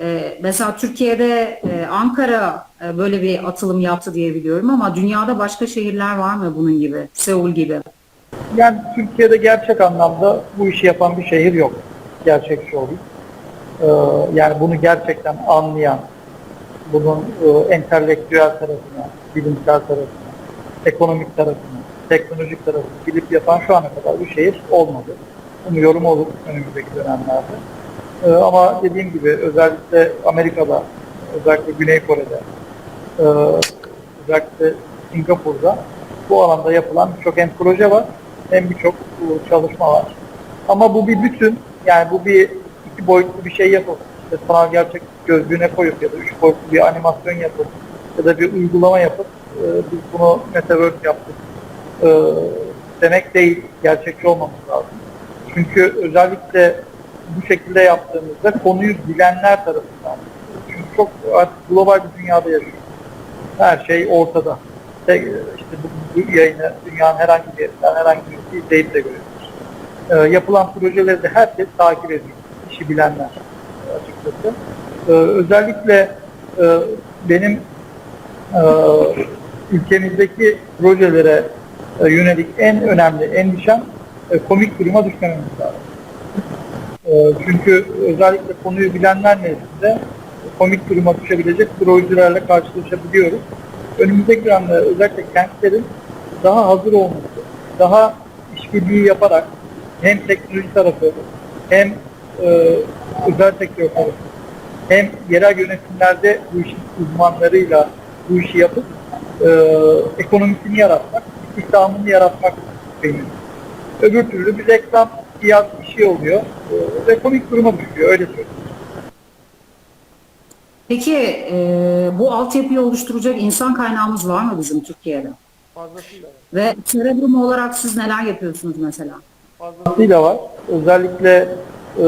Ee, mesela Türkiye'de e, Ankara e, böyle bir atılım yaptı diye biliyorum ama dünyada başka şehirler var mı bunun gibi? Seul gibi. Yani Türkiye'de gerçek anlamda bu işi yapan bir şehir yok. Gerçekçi olayım. Ee, yani bunu gerçekten anlayan, bunun e, entelektüel tarafına, bilimsel tarafına, ekonomik tarafına, teknolojik tarafına bilip yapan şu ana kadar bir şehir olmadı. Umuyorum olur önümüzdeki dönemlerde. Ee, ama dediğim gibi özellikle Amerika'da, özellikle Güney Kore'de, e, özellikle Singapur'da bu alanda yapılan birçok hem proje var hem birçok e, çalışma var. Ama bu bir bütün, yani bu bir iki boyutlu bir şey yapıp, işte sanal gerçek gözlüğüne koyup ya da üç boyutlu bir animasyon yapıp ya da bir uygulama yapıp e, biz bunu Metaverse yaptık e, demek değil, gerçekçi olmamız lazım. Çünkü özellikle bu şekilde yaptığımızda konuyu bilenler tarafından, çünkü çok artık global bir dünyada yaşıyoruz. Her şey ortada. Tek- İşte bu, bu yayını dünyanın herhangi bir yerinden herhangi bir izleyip de görebilir. Ee, yapılan projeleri de herkes takip ediyor. İşi bilenler e, açıkçası. Ee, özellikle e, benim e, ülkemizdeki projelere e, yönelik en önemli endişem e, komik duruma düşmememiz lazım. E, çünkü özellikle konuyu bilenler nezdinde komik duruma düşebilecek projelerle karşılaşabiliyoruz. Önümüzdeki dönemde özellikle kentlerin daha hazır olması, daha işbirliği yaparak hem teknoloji tarafı hem e, özel sektör tarafı hem yerel yönetimlerde bu işin uzmanlarıyla bu işi yapıp e, ekonomisini yaratmak, istihdamını yaratmak benim. Öbür türlü bir reklam fiyat bir şey oluyor e, ve komik duruma düşüyor öyle söyleyeyim. Peki e, bu altyapıyı oluşturacak insan kaynağımız var mı bizim Türkiye'de? Fazlasıyla var. Ve Cerebrum olarak siz neler yapıyorsunuz mesela? Fazlasıyla var. Özellikle e,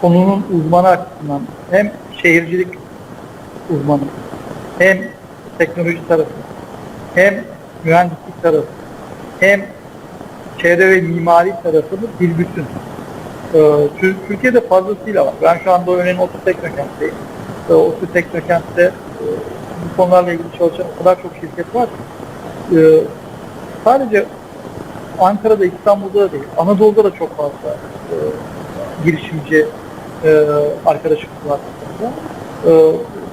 konunun uzmanı açısından hem şehircilik uzmanı hem teknoloji tarafı hem mühendislik tarafı hem çevre ve mimari tarafını bir bütün. E, Tür- Türkiye'de fazlasıyla var. Ben şu anda örneğin ODTÜ Teknokent'teyim. E, ODTÜ Teknokent'te e, bu konularla ilgili çalışan o kadar çok şirket var ki e, sadece Ankara'da, İstanbul'da da değil, Anadolu'da da çok fazla e, girişimci e, arkadaşımız var. E,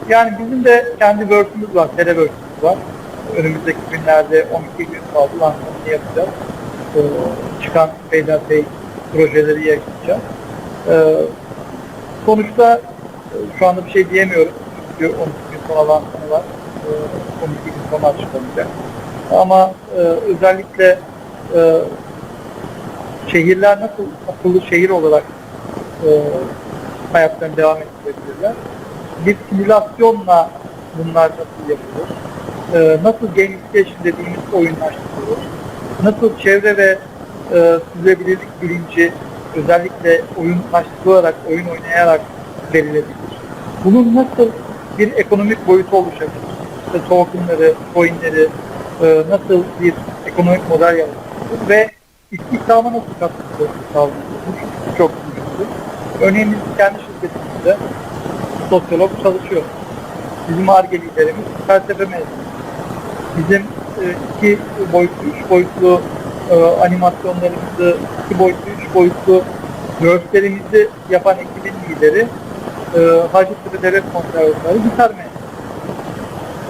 yani bizim de kendi work'ümüz var, telework'ümüz var. Önümüzdeki günlerde 12 gün kaldı lansmanını yapacağız. E, çıkan peyderpey projeleri yayınlayacağız. E, sonuçta şu anda bir şey diyemiyorum. Çünkü 12 gün sonra lansmanı var. E, 12 gün sonra açıklanacak. Ama e, özellikle e, şehirler nasıl akıllı şehir olarak e, hayatlarını devam ettirebilirler? Bir simülasyonla bunlar nasıl yapılır? E, nasıl gamification dediğimiz oyunlaştırılır? Nasıl çevre ve e, sürdürülebilirlik bilinci özellikle oyunlaştırılarak, oyun oynayarak verilebilir? Bunun nasıl bir ekonomik boyutu oluşabilir? İşte tokenları, coinleri, e, nasıl bir ekonomik model yaratılır ve istihdama nasıl katkısı? Bu çok önemli. Örneğin kendi şirketimizde sosyolog çalışıyor. Bizim ARGE liderimiz felsefe mezunu. Bizim iki boyutlu, üç boyutlu e, animasyonlarımızı, iki boyutlu, üç boyutlu görslerimizi yapan ekibin lideri e, Hacettepe Devlet Konservatuarı gitar mezunu.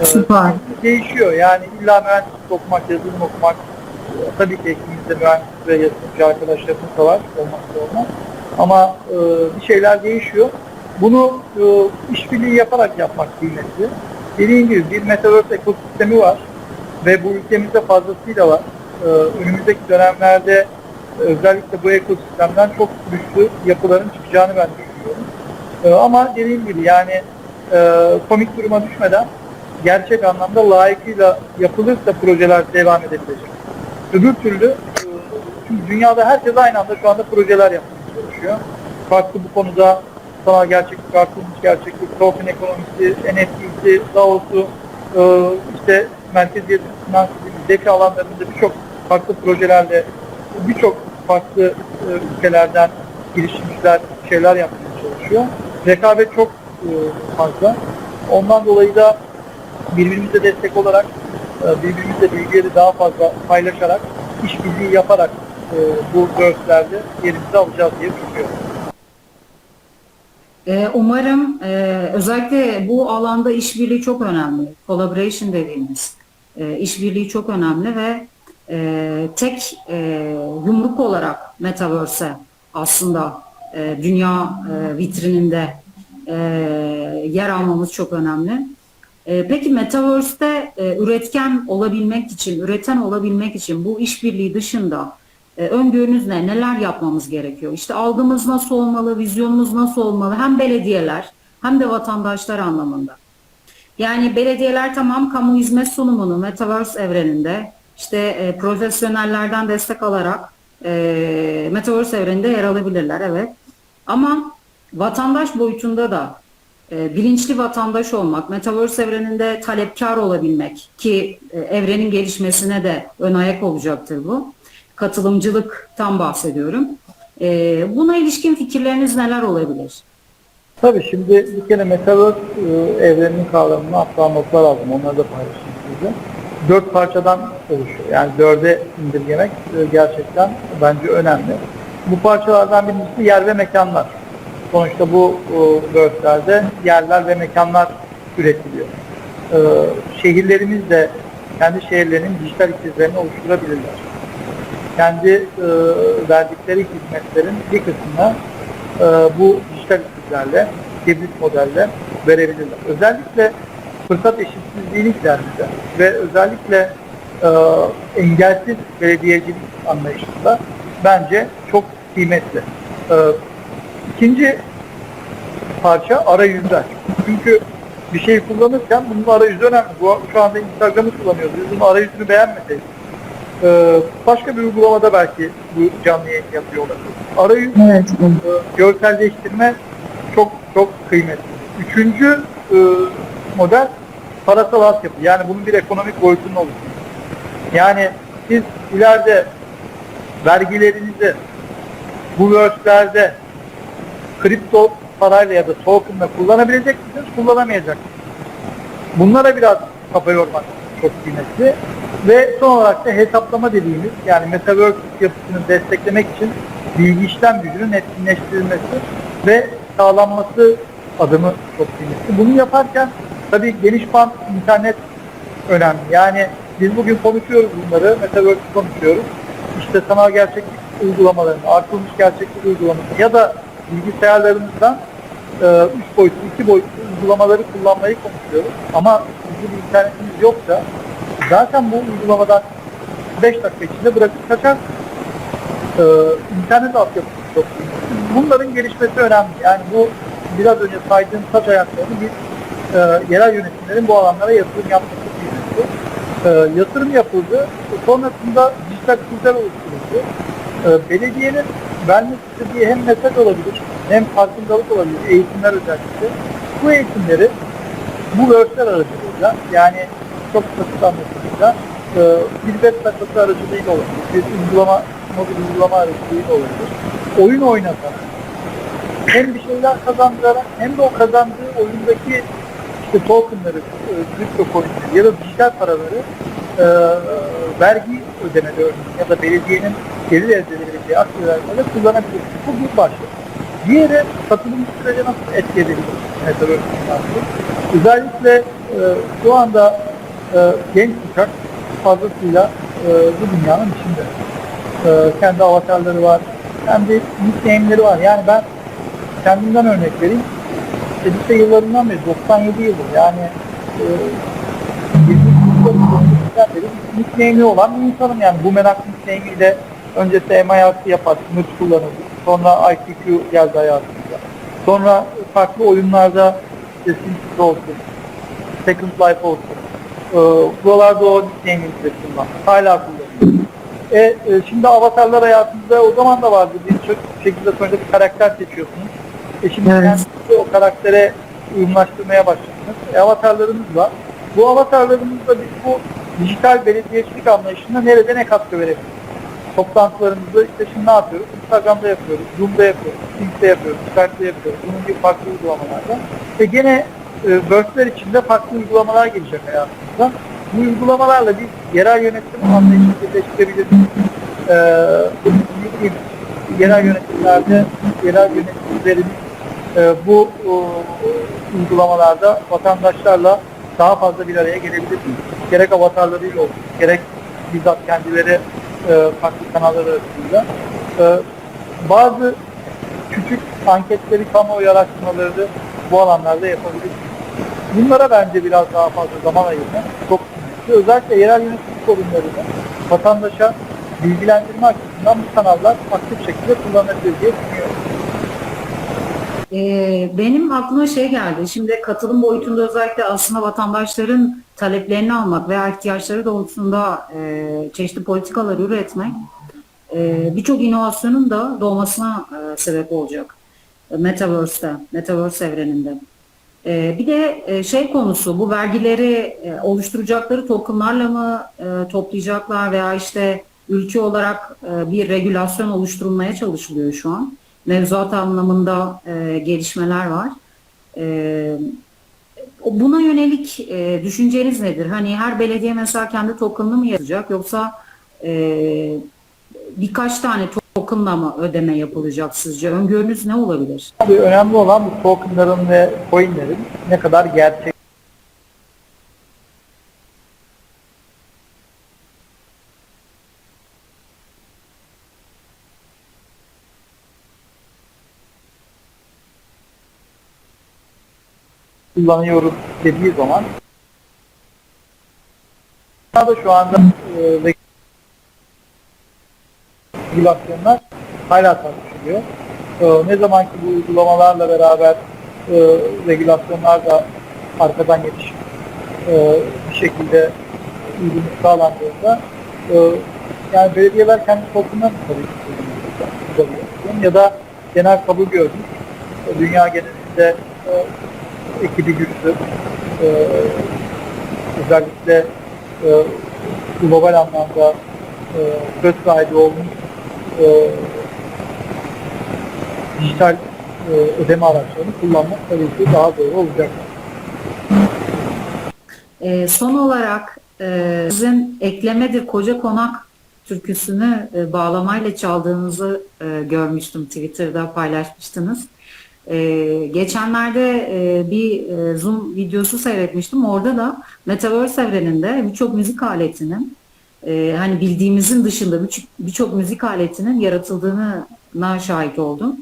E, Süper. değişiyor. Yani illa mühendislik okumak, yazılım okumak, e, tabii ki ekibimizde mühendis ve yazılımcı arkadaşlarımız da var, olmazsa olmaz. Ama e, bir şeyler değişiyor. Bunu e, işbirliği yaparak yapmak kıymetli. Dediğim gibi bir Metaverse ekosistemi var ve bu ülkemizde fazlasıyla var. E, önümüzdeki dönemlerde e, özellikle bu ekosistemden çok güçlü yapıların çıkacağını ben düşünüyorum. E, ama dediğim gibi yani e, komik duruma düşmeden gerçek anlamda layıkıyla yapılırsa projeler devam edebilecek. Öbür türlü e, çünkü dünyada herkes aynı anda şu anda projeler yapmaya çalışıyor. Farklı bu konuda sanal gerçeklik, artılmış gerçeklik, token ekonomisi, NFT'si, DAO'su, e, işte merkeziyet gibi zeka alanlarında birçok farklı projelerle birçok farklı e, ülkelerden girişimciler şeyler yapmaya çalışıyor. rekabet çok e, fazla. Ondan dolayı da birbirimize destek olarak, e, birbirimizle bilgileri daha fazla paylaşarak, işbirliği yaparak bu bölgelerde yerimizi alacağız diye düşünüyorum. Ee, Umarım e, özellikle bu alanda işbirliği çok önemli. Collaboration dediğimiz e, işbirliği çok önemli ve e, tek yumruk olarak Metaverse'e aslında dünya vitrininde yer almamız çok önemli. Peki Metaverse'te e, üretken olabilmek için, üreten olabilmek için bu işbirliği dışında e, öngörünüz ne? Neler yapmamız gerekiyor? İşte algımız nasıl olmalı, vizyonumuz nasıl olmalı? Hem belediyeler hem de vatandaşlar anlamında. Yani belediyeler tamam kamu hizmet sunumunu Metaverse evreninde işte e, profesyonellerden destek alarak e, Metaverse evreninde yer alabilirler evet. Ama vatandaş boyutunda da e, bilinçli vatandaş olmak, Metaverse evreninde talepkar olabilmek ki e, evrenin gelişmesine de ön ayak olacaktır bu. Katılımcılıktan bahsediyorum. E, buna ilişkin fikirleriniz neler olabilir? Tabii şimdi bir kere Metaverse e, evreninin kavramını notlar aldım. Onları da paylaşayım size. Dört parçadan oluşuyor. Yani dörde indirgemek e, gerçekten bence önemli. Bu parçalardan birincisi yer ve mekanlar. Sonuçta bu e, bölgelerde yerler ve mekanlar üretiliyor. E, şehirlerimiz de kendi şehirlerinin dijital ikizlerini oluşturabilirler. Kendi e, verdikleri hizmetlerin bir kısmını e, bu dijital ikizlerle, hibrit modelle verebilirler. Özellikle fırsat eşitsizliğini gidermede ve özellikle e, engelsiz belediyecilik anlayışında bence çok kıymetli. E, ikinci parça arayüzler. Çünkü bir şey kullanırken bunun arayüzü önemli. Bu, şu anda Instagram'ı kullanıyoruz. Bunun arayüzünü beğenmeseydik e, başka bir uygulamada belki bu canlı yayın yapıyor olabilir. Arayüz Evet. e, görselleştirme çok çok kıymetli. Üçüncü e, model parasal altyapı. Yani bunun bir ekonomik boyutunun oluşuyor. Yani siz ileride vergilerinizi bu worklerde kripto parayla ya da tokenla kullanabilecek misiniz, kullanamayacak mısınız? Bunlara biraz kafa yormak çok kıymetli. Ve son olarak da hesaplama dediğimiz yani Metaverse yapısını desteklemek için bilgi işlem gücünün etkinleştirilmesi ve sağlanması adımı çok kıymetli. Bunu yaparken tabii geniş band internet önemli. Yani biz bugün konuşuyoruz bunları, Metaverse konuşuyoruz. İşte sanal gerçeklik uygulamalarını, artılmış gerçeklik uygulamalarını ya da bilgisayarlarımızdan 3 boyutlu, 2 boyutlu uygulamaları kullanmayı konuşuyoruz. Ama bizim bir internetimiz yoksa zaten bu uygulamadan 5 dakika içinde bırakıp kaçar. Ee, internet altyapısı çok kıymetli. Bunların gelişmesi önemli. Yani bu biraz önce saydığım saç ayaklarını bir e, yerel yönetimlerin bu alanlara yatırım yapması kıymetli. E, yatırım yapıldı. Sonrasında dijital krizler oluşturuldu. E, belediyenin vermek istediği hem mesaj olabilir hem farkındalık olabilir. Eğitimler özellikle. Bu eğitimleri bu görsel aracılığıyla yani çok basit anlatımıyla e, bir web sayfası aracılığıyla olabilir. Bir uygulama, mobil uygulama aracılığıyla olabilir. Oyun oynatarak hem bir şeyler kazandırarak hem de o kazandığı oyundaki işte tokenları, e, kripto coinleri ya da dijital paraları e, vergi ödemede örneğin ya da belediyenin gelir elde edebileceği aktivitelerde kullanabilir. Bu bir başlık. Diğeri katılım sürece nasıl etki edebilir dünyası? Özellikle e, şu anda e, genç kuşak fazlasıyla e, bu dünyanın içinde. E, kendi avatarları var, kendi nickname'leri var. Yani ben kendimden örnek vereyim. İşte lise yıllarından beri, 97 yıldır yani e, 20 yıldan beri nickname'i olan bir insanım yani. Bu merak nickname'iyle önce SM hayatı yapar, sınıf kullanıldı. Sonra IQQ geldi hayatımıza. Sonra farklı oyunlarda işte olsun, Second Life olsun. E, buralarda o nickname'imizi kullan. Hala kullanıyoruz. E, e, şimdi avatarlar hayatınızda o zaman da vardı. Bir çok şekilde sonuçta bir karakter seçiyorsunuz. E şimdi Evet. o karaktere uyumlaştırmaya başladınız. E, avatarlarımız var. Bu avatarlarımızla biz bu dijital belediyecilik anlayışında nerede ne katkı verebiliriz? Toplantılarımızı işte şimdi ne yapıyoruz? Instagram'da yapıyoruz, Zoom'da yapıyoruz, Teams'te yapıyoruz, Skype'da yapıyoruz. Bunun gibi farklı uygulamalarda. Ve gene e, Work'ler içinde farklı uygulamalar gelecek hayatımıza. Bu uygulamalarla biz yerel yönetim anlayışını birleştirebiliriz. Ee, yerel yönetimlerde yerel yönetimlerin e, bu e, uygulamalarda vatandaşlarla daha fazla bir araya gelebilir. Gerek avatarlarıyla olsun, gerek bizzat kendileri farklı kanallar arasında. E, bazı küçük anketleri, kamuoyu araştırmaları bu alanlarda yapabiliriz. Bunlara bence biraz daha fazla zaman ayırmak çok önemli. Özellikle yerel yönetim sorunlarını vatandaşa bilgilendirme açısından bu kanallar aktif şekilde kullanılabilir diye düşünüyorum. Ee, benim aklıma şey geldi. Şimdi katılım boyutunda özellikle aslında vatandaşların taleplerini almak veya ihtiyaçları doğrultusunda e, çeşitli politikalar üretmek e, birçok inovasyonun da doğmasına e, sebep olacak. E, Metaverse'te, Metaverse evreninde. E, bir de e, şey konusu, bu vergileri e, oluşturacakları tokenlarla mı e, toplayacaklar veya işte ülke olarak e, bir regülasyon oluşturulmaya çalışılıyor şu an. Mevzuat anlamında e, gelişmeler var. E, buna yönelik e, düşünceniz nedir? Hani her belediye mesela kendi token'ını mı yazacak yoksa e, birkaç tane token'la mı ödeme yapılacak sizce? Öngörünüz ne olabilir? Tabii önemli olan bu tokenların ve coinlerin ne kadar gerçek kullanıyoruz dediği zaman da şu anda e, regülasyonlar hala tartışılıyor. E, ne zaman ki bu uygulamalarla beraber e, regülasyonlar da arkadan yetişip e, bir şekilde uygunluk sağlandığında e, yani belediyeler kendi toplumuna mı tabii ya da genel kabul gördük. E, Dünya genelinde e, ekibi güçlü. E, özellikle e, global anlamda e, söz sahibi olmuş e, dijital e, ödeme araçlarını kullanmak tabii ki daha doğru olacak. E, son olarak e, sizin eklemedir koca konak türküsünü e, bağlamayla çaldığınızı e, görmüştüm Twitter'da paylaşmıştınız. E, geçenlerde e, bir e, Zoom videosu seyretmiştim. Orada da Metaverse evreninde birçok müzik aletinin e, hani bildiğimizin dışında birçok birçok müzik aletinin yaratıldığına şahit oldum.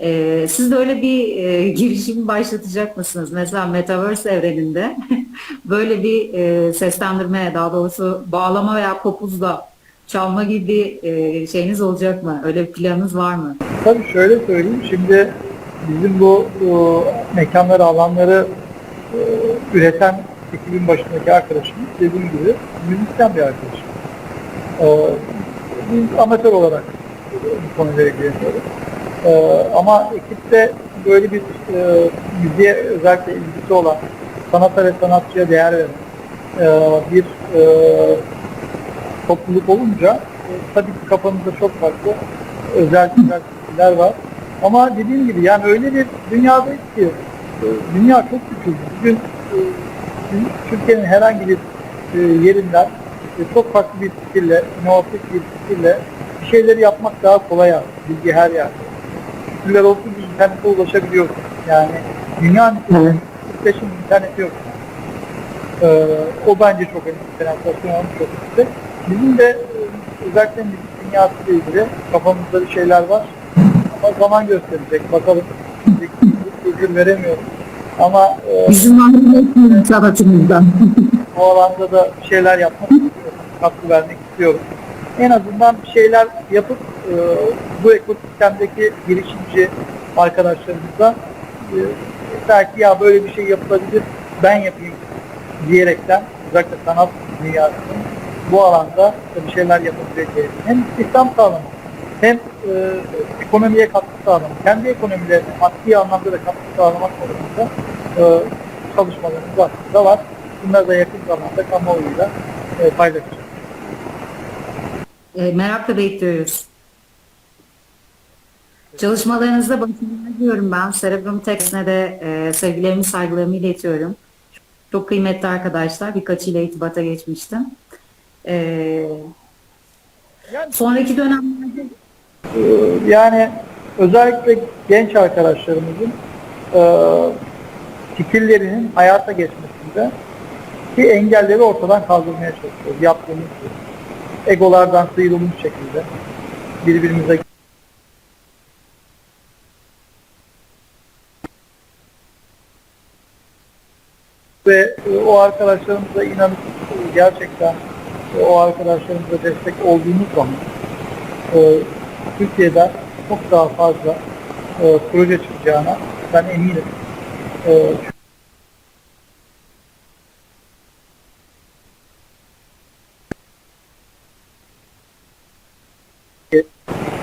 E, siz de öyle bir e, girişim başlatacak mısınız? Mesela Metaverse evreninde böyle bir e, seslendirme, daha doğrusu bağlama veya kopuzla çalma gibi bir e, şeyiniz olacak mı? Öyle bir planınız var mı? Tabii şöyle söyleyeyim. Şimdi bizim bu e, mekanları, alanları e, üreten ekibin başındaki arkadaşımız dediğim gibi müzisyen bir arkadaşım. E, biz amatör olarak bu konuyla ilgileniyoruz. E, ama ekipte böyle bir e, müziğe özellikle ilgisi olan sanata ve sanatçıya değer veren e, bir e, topluluk olunca e, tabii ki kafamızda çok farklı özel güzel fikirler var. Ama dediğim gibi yani öyle bir dünyadayız ki e, dünya çok küçük. Bugün e, Türkiye'nin herhangi bir e, yerinden çok farklı bir fikirle, inovatif bir fikirle bir şeyleri yapmak daha kolay. Bilgi her yerde. Şükürler olsun ki internete ulaşabiliyoruz. Yani dünya nüfusunun 45'in interneti yok. Ee, o bence çok önemli. Penetrasyon oranı çok yüksek. Bizim de özellikle müzik dünyası ile ilgili kafamızda bir şeyler var. Ama zaman gösterecek. Bakalım. Özür veremiyorum. Ama e, Bizim mahallesinin sanatımızdan. bu alanda da bir şeyler yapmak istiyorum. Katkı vermek istiyorum. En azından bir şeyler yapıp e, bu ekosistemdeki girişimci arkadaşlarımıza e, belki ya böyle bir şey yapılabilir ben yapayım diyerekten özellikle sanat dünyasının bu alanda bir şeyler yapabileceğini hem istihdam sağlamak hem e, ekonomiye katkı sağlamak, kendi ekonomilerine maddi anlamda da katkı sağlamak konusunda e, çalışmalarımız aslında var. Bunları da yakın zamanda kamuoyuyla e, paylaşacağız. E, merakla bekliyoruz. Çalışmalarınızda başarılar diliyorum ben. Cerebrum Text'e de e, sevgilerimi, saygılarımı iletiyorum. Çok kıymetli arkadaşlar. Birkaçıyla irtibata geçmiştim. E, Yani, sonraki dönemlerde yani özellikle genç arkadaşlarımızın e, fikirlerinin hayata geçmesinde ki engelleri ortadan kaldırmaya çalışıyoruz. Yaptığımız egolardan sıyrılmış şekilde birbirimize ve e, o arkadaşlarımıza inanıp gerçekten e, o arkadaşlarımıza destek olduğumuz zaman Türkiye'de çok daha fazla e, proje çıkacağına ben eminim. E,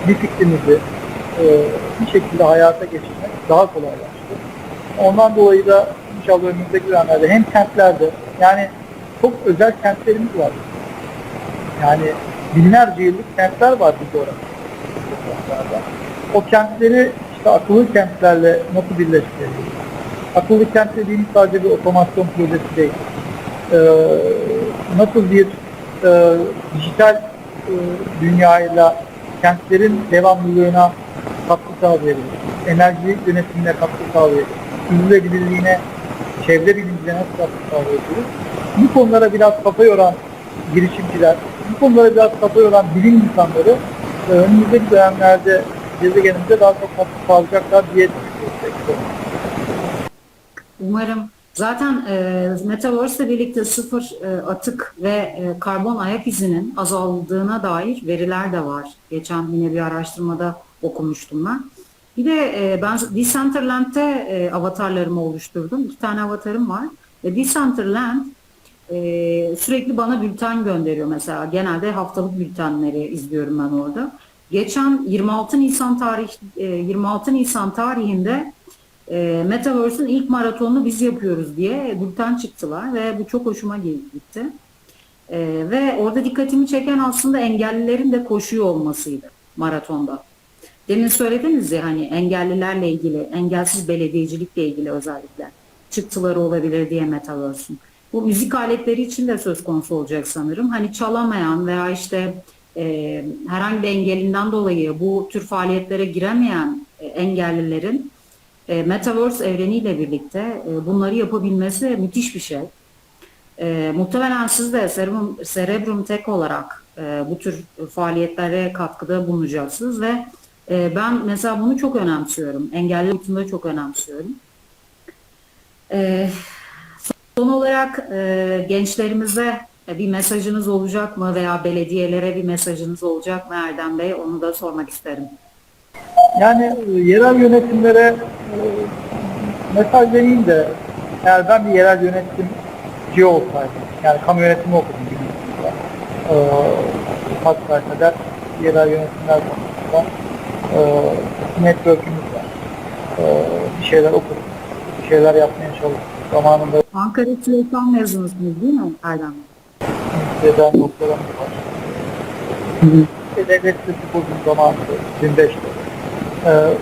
bir fikrimizi e, bir şekilde hayata geçirmek daha kolaylaştı. Ondan dolayı da inşallah önümüzdeki dönemlerde hem kentlerde yani çok özel kentlerimiz var. Yani binlerce yıllık kentler var bu coğrafyada. O kentleri işte akıllı kentlerle nasıl birleştirebiliriz? Akıllı kent dediğimiz sadece bir otomasyon projesi değil. Ee, nasıl bir e, dijital e, dünyayla kentlerin devamlılığına katkı sağlayabiliriz? Enerji yönetimine katkı sağlayabiliriz? Sürdürülebilirliğine, çevre bilincine nasıl katkı sağlayabiliriz? Bu konulara biraz kafa yoran girişimciler, bu konulara biraz kafa yoran bilim insanları önümüzdeki dönemlerde gezegenimize daha çok katkı sağlayacaklar diye düşünüyorum. Umarım. Zaten e, Metaverse birlikte sıfır e, atık ve e, karbon ayak izinin azaldığına dair veriler de var. Geçen yine bir araştırmada okumuştum ben. Bir de e, ben Decentraland'de e, avatarlarımı oluşturdum. İki tane avatarım var. Ve Decentraland e, sürekli bana bülten gönderiyor mesela. Genelde haftalık bültenleri izliyorum ben orada. Geçen 26 Nisan tarih e, 26 Nisan tarihinde e, Metaverse'ün ilk maratonunu biz yapıyoruz diye bülten çıktılar ve bu çok hoşuma gitti. E, ve orada dikkatimi çeken aslında engellilerin de koşuyor olmasıydı maratonda. Demin söylediniz ya hani engellilerle ilgili, engelsiz belediyecilikle ilgili özellikle çıktıları olabilir diye Metaverse'ün. Bu müzik aletleri için de söz konusu olacak sanırım. Hani çalamayan veya işte e, herhangi bir engelinden dolayı bu tür faaliyetlere giremeyen e, engellilerin e, Metaverse evreniyle birlikte e, bunları yapabilmesi müthiş bir şey. E, muhtemelen siz de Cerebrum, Cerebrum Tech olarak e, bu tür faaliyetlere katkıda bulunacaksınız ve e, ben mesela bunu çok önemsiyorum. Engelli boyutunda çok önemsiyorum. E, son olarak e, gençlerimize bir mesajınız olacak mı veya belediyelere bir mesajınız olacak mı Erdem Bey? Onu da sormak isterim. Yani e, yerel yönetimlere e, mesaj vereyim de eğer ben bir yerel yönetimci olsaydım, yani kamu yönetimi okudum biliyorsunuz. E, hasbel kadar yerel yönetimler konusunda e, network'ümüz var. E, bir şeyler okudum, bir şeyler yapmaya çalıştım. Zamanında Ankara TÜEFAN mezunusunuz değil mi Erdem Bey? Üniversiteden doktoramız var. Devlet sitesi kurdum zamanında 2005'te. Ee,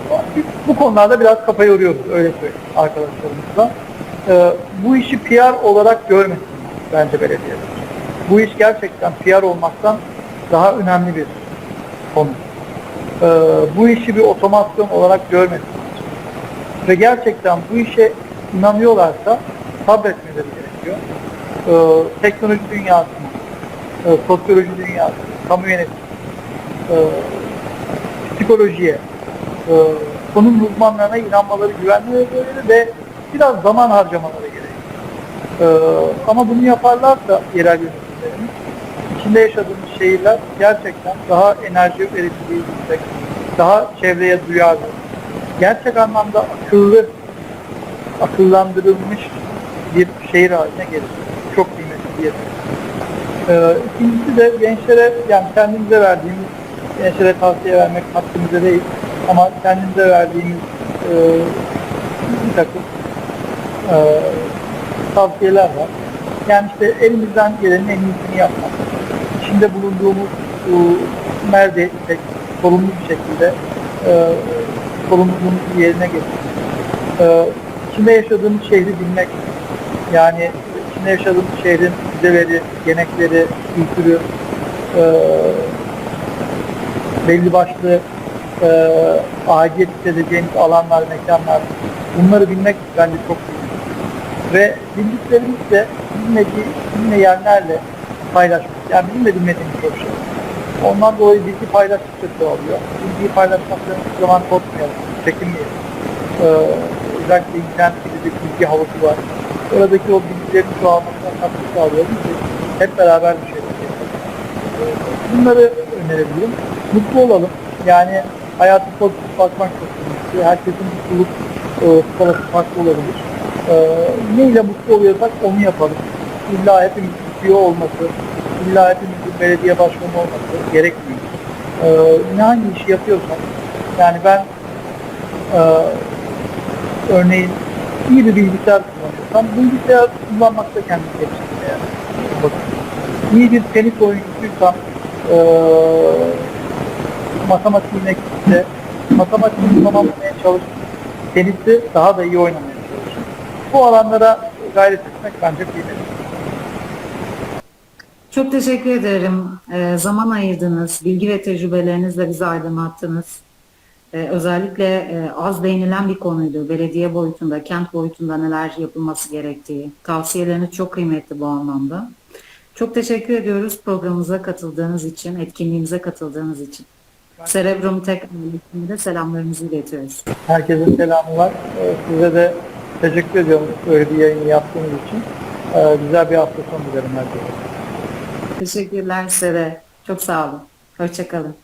bu konularda biraz kafa yoruyoruz öyle söyleyeyim arkadaşlarımızla. Ee, bu işi PR olarak görmesinler bence belediyeler. Bu iş gerçekten PR olmaktan daha önemli bir konu. Ee, bu işi bir otomasyon olarak görmesinler. Ve gerçekten bu işe inanıyorlarsa sabretmeleri gerekiyor. Ee, teknoloji dünyasına, e, sosyoloji dünyasına, kamu yönetimi, e, psikolojiye, e, konunun uzmanlarına inanmaları, güvenmeleri ve biraz zaman harcamaları gerekiyor. E, ama bunu yaparlarsa yerel yönetimlerimiz, içinde yaşadığımız şehirler gerçekten daha enerji verimliliği yüksek, daha çevreye duyarlı, gerçek anlamda akıllı, akıllandırılmış bir şehir haline gelir. Çok kıymetli bir yetenek. Ee, ikincisi de gençlere yani kendimize verdiğimiz gençlere tavsiye vermek hakkımızda değil ama kendimize verdiğimiz e, bir takım e, tavsiyeler var. Yani işte elimizden gelenin en iyisini yapmak. İçinde bulunduğumuz bu elde etsek, sorumlu bir şekilde e, sorumluluğumuzu yerine getirmek. E, içinde yaşadığımız şehri bilmek, yani içinde yaşadığımız şehrin düzeleri, genekleri, kültürü, e, belli başlı e, aidiyet hissedeceğimiz alanlar, mekanlar, bunları bilmek bence çok önemli. Ve bildiklerimiz de bilmediği, bilmeyenlerle paylaşmak. Yani bilmediğim bilmediğimiz çok şey. Ondan dolayı bilgi paylaştıkça çoğalıyor. Bilgiyi paylaşmaktan hiçbir zaman korkmayalım, çekinmeyelim. Ee, özellikle internet gibi bir bilgi havuzu var. Oradaki o bilgilerin çoğalmasına katkı sağlayalım ki hep beraber bir şey yapalım. Ee, Bunları önerebilirim. Mutlu olalım. Yani hayatı pozitif bakmak çok önemli. Herkesin mutluluk e, skalası farklı olabilir. E, neyle mutlu oluyorsak onu yapalım. İlla hepimiz CEO olması, illa hepimizin belediye başkanı olması gerekmiyor. E, ne hangi işi yapıyorsak, yani ben e, örneğin iyi bir bilgisayar kullanıyorsam, bilgisayar kullanmakta kendimi geliştirmeye yani. İyi bir tenis oyuncusuysam, e, matematiğin eksikse, matematiğini tamamlamaya çalışıp tenisi daha da iyi oynamaya çalışıp bu alanlara gayret etmek bence kıymetli. Çok teşekkür ederim. Ee, zaman ayırdınız, bilgi ve tecrübelerinizle bizi aydınlattınız. Ee, özellikle e, az değinilen bir konuydu. Belediye boyutunda, kent boyutunda neler yapılması gerektiği. Tavsiyeleriniz çok kıymetli bu anlamda. Çok teşekkür ediyoruz programımıza katıldığınız için, etkinliğimize katıldığınız için. Cerebrum Tek ailesine de selamlarımızı iletiyoruz. Herkesin selamı var. Ee, Size de teşekkür ediyorum böyle bir yayını yaptığınız için. Ee, Güzel bir hafta sonu dilerim herkese. Teşekkürler size de. Çok sağ olun. Hoşçakalın.